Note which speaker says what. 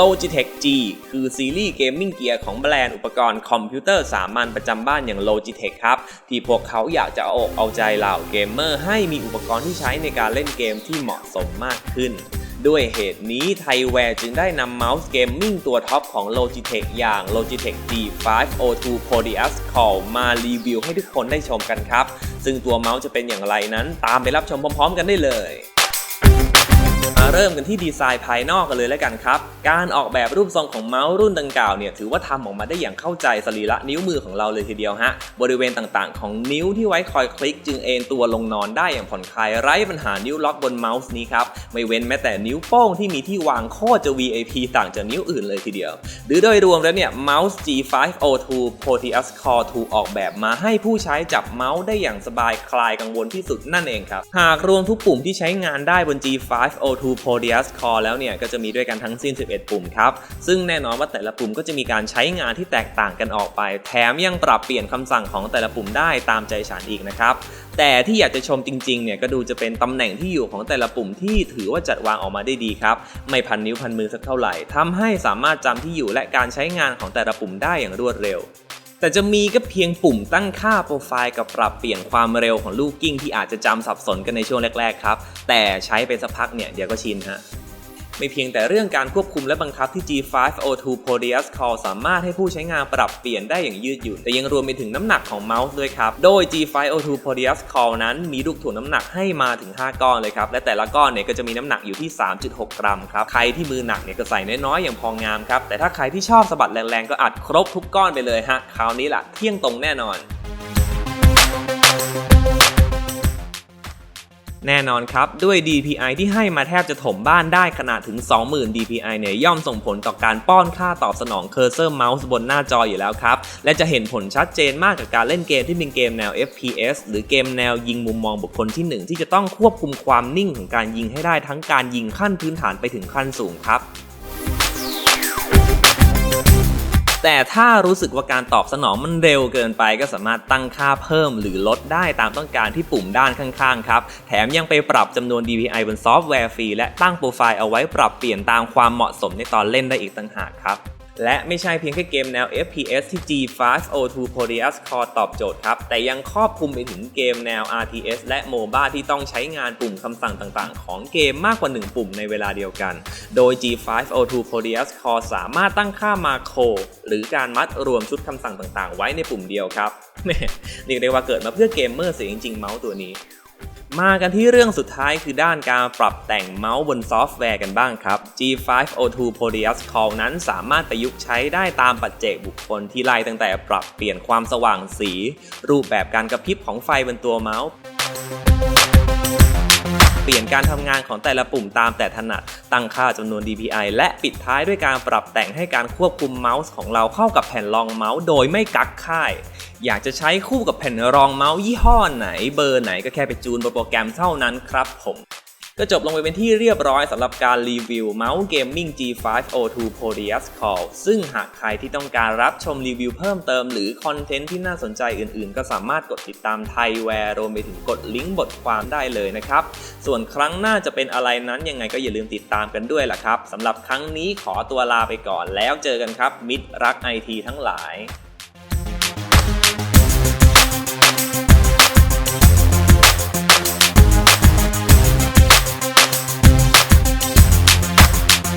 Speaker 1: Logitech G คือซีรีส์เกมมิ่งเกียร์ของแบรนด์อุปกรณ์คอมพิวเตอร์สามัญประจำบ้านอย่าง Logitech ครับ ที่พวกเขาอยากจะเอาอกเอาใจเหล่าเกมเมอร์ให้มีอุปกรณ์ที่ใช้ในการเล่นเกมที่เหมาะสมมากขึ้น ด้วยเหตุนี้ไทยแวร์จึงได้นำเมาส์เกมมิ่งตัวท็อปของ Logitech อย่าง Logitech G5 O2 Podius Call มารีวิวให้ทุกคนได้ชมกันครับ ซึ่งตัวเมาส์จะเป็นอย่างไรนั้น ตามไปรับชมพร้อม ๆ กันได้เลย มาเริ่มกันที่ดีไซน์ภายนอกกันเลยแล้วกันครับ การออกแบบรูปทรงของเมาส์รุ่นดังกล่าวเนี่ยถือว่าทำออกมาได้อย่างเข้าใจสรีระนิ้วมือของเราเลยทีเดียวฮะ บริเวณต่างๆ ของนิ้วที่ไว้คอยคลิก จึงเอนตัวลงนอนได้อย่างผ่อนคลายไร้ปัญหานิ้วล็อกบนเมาส์นี้ครับ ไม่เว้นแม้แต่นิ้วโป้งที่มีที่วางโคตรจะ VIP ต่างจากนิ้วอื่นเลยทีเดียว หรือโดยรวมแล้วเนี่ยเมาส์ G502 Proteus Core ถูกออกแบบมาให้ผู้ใช้จับเมาส์ได้อย่างสบายคลายกังวลที่สุดนั่นเองครับ หากรวมทุกปุ่มที่ใช้งานได้บน G502 Proteus Core แล้วเนี่ยก็จะมีด้วยกันทั้งสิ้น 11 ปุ่มครับ ซึ่งแน่นอนว่าแต่ละปุ่มก็จะมีการใช้งานที่แตกต่างกันออกไป แถมยังปรับเปลี่ยนคำสั่งของแต่ละปุ่มได้ตามใจฉันอีกนะครับแต่ที่อยากจะชมจริงๆเนี่ยก็ดูจะเป็นตำแหน่งที่อยู่ของแต่ละปุ่มที่ถือว่าจัดวางออกมาได้ดีครับ ไม่พันนิ้วพันมือสักเท่าไหร่ทำให้สามารถจำที่อยู่และการใช้งานของแต่ละปุ่มได้อย่างรวดเร็ว แต่จะมีก็เพียงปุ่มตั้งค่าโปรไฟล์กับปรับเปลี่ยนความเร็วของลูกกิ้งที่อาจจะจำสับสนกันในช่วงแรกๆครับ แต่ใช้ไปสักพักเนี่ยเดี๋ยวก็ชินฮะ ไม่เพียงแต่เรื่องการควบคุมและบังคับที่ G502 Proteus Call สามารถให้ผู้ใช้งานปรับเปลี่ยนได้อย่างยืดหยุ่น แต่ยังรวมไปถึงน้ำหนักของเมาส์ด้วยครับ โดย G502 Proteus Call นั้นมีลูกถ่วงน้ำหนักให้มาถึง 5 ก้อนเลยครับ และแต่ละก้อนเนี่ยก็จะมีน้ำหนักอยู่ที่ 3.6 กรัมครับ ใครที่มือหนักเนี่ยก็ใส่น้อยๆอย่างพองามครับ แต่ถ้าใครที่ชอบสะบัดแรงๆก็อัดครบทุกก้อนไปเลยฮะ คราวนี้ล่ะเที่ยงตรงแน่นอน แน่นอนครับ ด้วย DPI ที่ให้มาแทบจะถมบ้านได้ขนาดถึง 20,000 DPI เนี่ยย่อมส่งผลต่อการป้อนค่าตอบสนองเคอร์เซอร์เมาส์บนหน้าจออยู่แล้วครับ และจะเห็นผลชัดเจนมากกับการเล่นเกมที่เป็นเกมแนว FPS หรือเกมแนวยิงมุมมองบุคคลที่ 1 ที่จะต้องควบคุมความนิ่งของการยิงให้ได้ทั้งการยิงขั้นพื้นฐานไปถึงขั้นสูงครับ แต่ถ้ารู้สึกว่าการตอบสนองมันเร็วเกินไปก็สามารถตั้งค่าเพิ่มหรือลดได้ตามต้องการที่ปุ่มด้านข้างๆครับ แถมยังไปปรับจำนวน DPI บนซอฟต์แวร์ฟรีและตั้งโปรไฟล์เอาไว้ปรับเปลี่ยนตามความเหมาะสมในตอนเล่นได้อีกต่างหากครับ และไม่ใช่เพียงแค่เกมแนว FPS ที่ G502 Proteus Core ตอบโจทย์ครับ แต่ยังครอบคลุมไปถึงเกมแนว RTS และ MOBA ที่ต้องใช้งานปุ่มคำสั่งต่างๆ ของเกมมากกว่า 1 ปุ่มในเวลาเดียวกัน โดย G502 Proteus Core สามารถตั้งค่ามาโครหรือการมัดรวมชุดคำสั่งต่างๆ ไว้ในปุ่มเดียวครับเรียกได้ว่าเกิดมาเพื่อเกมเมอร์เสียจริงๆ เมาส์ตัวนี้ มากันที่เรื่องสุดท้ายคือด้านการปรับแต่งเมาส์บนซอฟต์แวร์กันบ้างครับ G502 Podius Call นั้นสามารถประยุกต์ใช้ได้ตามปัจเจกบุคคลที่ไล่ตั้งแต่ปรับเปลี่ยนความสว่างสี รูปแบบการกระพริบของไฟบนตัวเมาส์ เปลี่ยนการทำงานของแต่ละปุ่มตามแต่ถนัด ตั้งค่าจำนวน DPI และปิดท้ายด้วยการปรับแต่งให้การควบคุมเมาส์ของเราเข้ากับแผ่นรองเมาส์โดยไม่กักค่าย อยากจะใช้คู่กับแผ่นรองเมาส์ยี่ห้อไหนเบอร์ไหนก็แค่ไปจูนบนโปรแกรมเท่านั้นครับผม ก็จบลงไปเป็นที่เรียบร้อยสำหรับการรีวิวเมาส์เกมมิ่ง G502 Proteus Call ซึ่งหากใครที่ต้องการรับชมรีวิวเพิ่มเติมหรือคอนเทนต์ที่น่าสนใจอื่นๆ ก็สามารถกดติดตามไทยแวร์รวมไปถึงกดลิงก์บทความได้เลยนะครับ ส่วนครั้งหน้าจะเป็นอะไรนั้นยังไงก็อย่าลืมติดตามกันด้วยล่ะครับสำหรับครั้งนี้ขอตัวลาไปก่อนแล้วเจอกันครับ มิตรรักไอทีทั้งหลาย